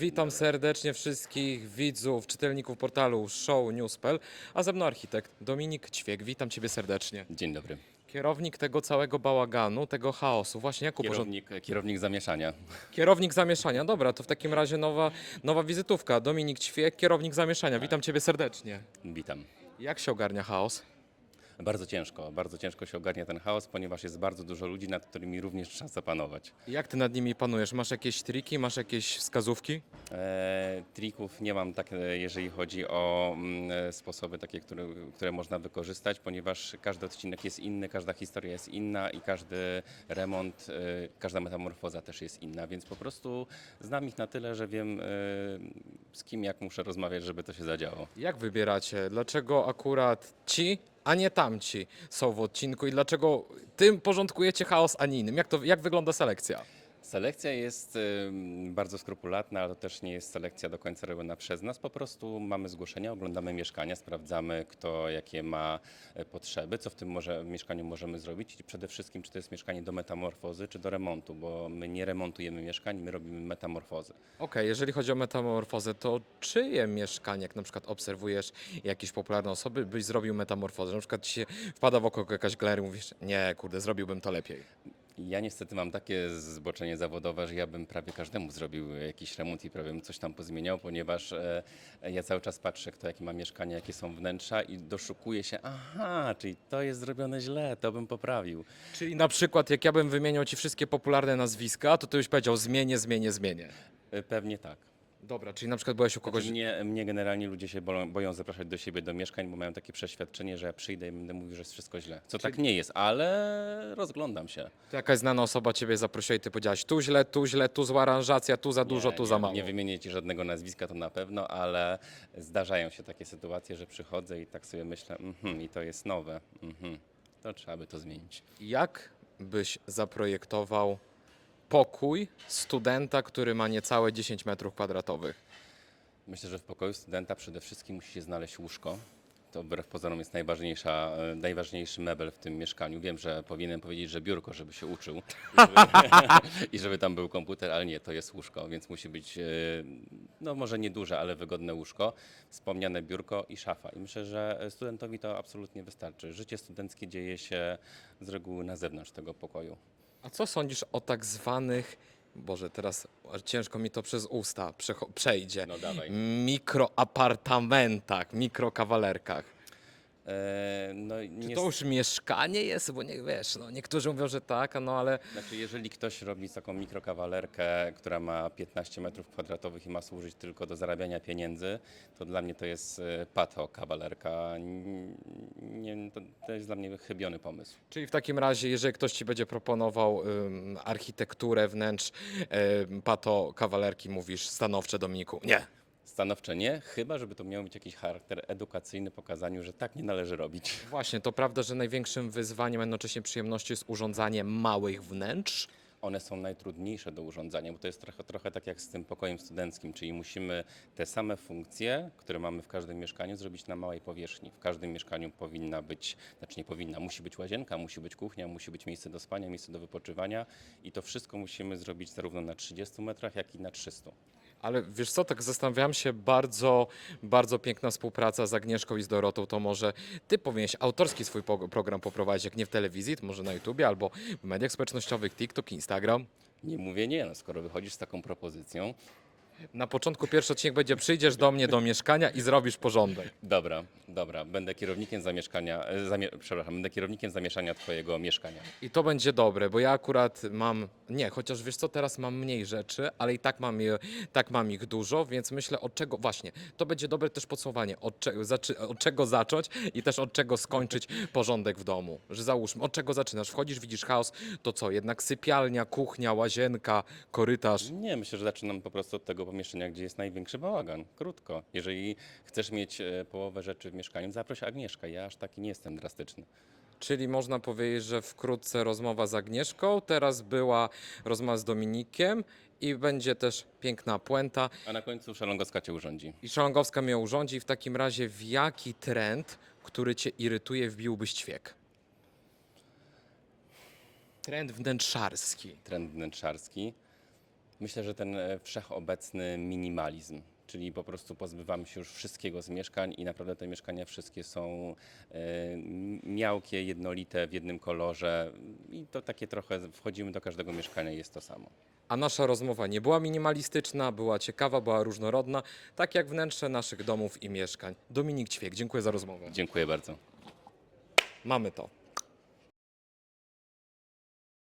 Witam serdecznie wszystkich widzów, czytelników portalu Show Newspell, a ze mną architekt Dominik Ćwiek. Witam Ciebie serdecznie. Dzień dobry. Kierownik tego całego bałaganu, tego chaosu. Właśnie jak uporząd... Kierownik, kierownik zamieszania. Kierownik zamieszania. Dobra, to w takim razie nowa, nowa wizytówka. Dominik Ćwiek, kierownik zamieszania. Witam Ciebie serdecznie. Witam. Jak się ogarnia chaos? Bardzo ciężko, bardzo ciężko się ogarnia ten chaos, ponieważ jest bardzo dużo ludzi, nad którymi również trzeba zapanować. Jak Ty nad nimi panujesz? Masz jakieś triki, masz jakieś wskazówki? E, trików nie mam tak, e, jeżeli chodzi o mm, e, sposoby takie, które, które można wykorzystać, ponieważ każdy odcinek jest inny, każda historia jest inna i każdy remont, e, każda metamorfoza też jest inna, więc po prostu znam ich na tyle, że wiem e, z kim jak muszę rozmawiać, żeby to się zadziało. Jak wybieracie? Dlaczego akurat ci, a nie tamci są w odcinku i dlaczego tym porządkujecie chaos, a nie innym? Jak, to, jak wygląda selekcja? Selekcja jest bardzo skrupulatna, ale to też nie jest selekcja do końca robiona przez nas. Po prostu mamy zgłoszenia, oglądamy mieszkania, sprawdzamy kto jakie ma e, potrzeby, co w tym może, mieszkaniu możemy zrobić i przede wszystkim czy to jest mieszkanie do metamorfozy czy do remontu, bo my nie remontujemy mieszkań, my robimy metamorfozy. Okej, jeżeli chodzi o metamorfozę, to czyje mieszkanie, jak na przykład obserwujesz jakieś popularne osoby, byś zrobił metamorfozę? Na przykład ci się wpada w oko jakaś galeria i mówisz, nie, kurde, zrobiłbym to lepiej. Ja niestety mam takie zboczenie zawodowe, że ja bym prawie każdemu zrobił jakiś remont i prawie bym coś tam pozmieniał, ponieważ e, ja cały czas patrzę, kto jakie ma mieszkania, jakie są wnętrza i doszukuję się, aha, czyli to jest zrobione źle, to bym poprawił. Czyli na przykład, jak ja bym wymieniał ci wszystkie popularne nazwiska, to ty byś powiedział zmienię, zmienię, zmienię. E, Pewnie tak. Dobra, czyli na przykład byłeś u kogoś... Kogoś... Mnie, mnie generalnie ludzie się boją, boją zapraszać do siebie do mieszkań, bo mają takie przeświadczenie, że ja przyjdę i będę mówił, że jest wszystko źle. Co tak nie jest, ale rozglądam się. To jakaś znana osoba ciebie zaprosiła i ty powiedziałaś tu źle, tu źle, tu zła aranżacja, tu za dużo, tu nie, za mało. Nie wymienię ci żadnego nazwiska, to na pewno, ale zdarzają się takie sytuacje, że przychodzę i tak sobie myślę, mhm, i to jest nowe, mhm, to trzeba by to zmienić. Jak byś zaprojektował pokój studenta, który ma niecałe 10 metrów kwadratowych? Myślę, że w pokoju studenta przede wszystkim musi się znaleźć łóżko. To wbrew pozorom jest najważniejsza, e, najważniejszy mebel w tym mieszkaniu. Wiem, że powinienem powiedzieć, że biurko, żeby się uczył i żeby, tam był komputer, ale nie, to jest łóżko, więc musi być, e, no może nie duże, ale wygodne łóżko, wspomniane biurko i szafa. I myślę, że studentowi to absolutnie wystarczy. Życie studenckie dzieje się z reguły na zewnątrz tego pokoju. A co sądzisz o tak zwanych, Boże, teraz ciężko mi to przez usta przecho- przejdzie, No dawaj. mikroapartamentach, mikrokawalerkach? E, no, Czy nie to już mieszkanie jest? Bo nie wiesz, no niektórzy mówią, że tak, no ale Znaczy, jeżeli ktoś robi taką mikrokawalerkę, która ma 15 metrów kwadratowych i ma służyć tylko do zarabiania pieniędzy, to dla mnie to jest e, pato kawalerka. N- Nie, to, to jest dla mnie chybiony pomysł. Czyli w takim razie, jeżeli ktoś ci będzie proponował ym, architekturę wnętrz ym, pato kawalerki, mówisz stanowcze Dominiku, nie. Stanowcze nie, chyba żeby to miało mieć jakiś charakter edukacyjny, pokazaniu, że tak nie należy robić. Właśnie, to prawda, że największym wyzwaniem, a jednocześnie przyjemnością jest urządzanie małych wnętrz. One są najtrudniejsze do urządzania, bo to jest trochę, trochę tak jak z tym pokojem studenckim, czyli musimy te same funkcje, które mamy w każdym mieszkaniu, zrobić na małej powierzchni. W każdym mieszkaniu powinna być, znaczy nie powinna, musi być łazienka, musi być kuchnia, musi być miejsce do spania, miejsce do wypoczywania i to wszystko musimy zrobić zarówno na 30 metrach, jak i na 300. Ale wiesz co, tak zastanawiam się, bardzo, bardzo piękna współpraca z Agnieszką i z Dorotą, to może ty powinieneś autorski swój po- program poprowadzić, jak nie w telewizji, to może na YouTubie albo w mediach społecznościowych, TikTok, Instagram. Nie mówię nie, no skoro wychodzisz z taką propozycją, Na początku pierwszy odcinek będzie przyjdziesz do mnie do mieszkania i zrobisz porządek. dobra, dobra, będę kierownikiem zamieszkania, e, zamie, przepraszam, będę kierownikiem zamieszania twojego mieszkania. I to będzie dobre, bo ja akurat mam, nie, chociaż wiesz co, teraz mam mniej rzeczy, ale i tak mam, je, tak mam ich dużo, więc myślę od czego, właśnie, to będzie dobre też podsumowanie, od, cze, zaczy, od czego zacząć i też od czego skończyć porządek w domu. Że załóżmy, od czego zaczynasz, wchodzisz, widzisz chaos, to co, jednak sypialnia, kuchnia, łazienka, korytarz. Nie, myślę, że zaczynam po prostu od tego pomieszczenia, gdzie jest największy bałagan. Krótko. Jeżeli chcesz mieć e, połowę rzeczy w mieszkaniu, zaproś Agnieszkę. Ja aż taki nie jestem drastyczny. Czyli można powiedzieć, że wkrótce rozmowa z Agnieszką, teraz była rozmowa z Dominikiem i będzie też piękna puenta. A na końcu szalongowska cię urządzi. I Szalongowska mnie urządzi. W takim razie w jaki trend, który cię irytuje, wbiłbyś ćwiek? Trend wnętrzarski. Trend wnętrzarski. Myślę, że ten e, wszechobecny minimalizm, czyli po prostu pozbywamy się już wszystkiego z mieszkań i naprawdę te mieszkania wszystkie są e, miałkie, jednolite, w jednym kolorze i to takie trochę, wchodzimy do każdego mieszkania i jest to samo. A nasza rozmowa nie była minimalistyczna, była ciekawa, była różnorodna, tak jak wnętrze naszych domów i mieszkań. Dominik Ćwiek, dziękuję za rozmowę. Dziękuję bardzo. Mamy to.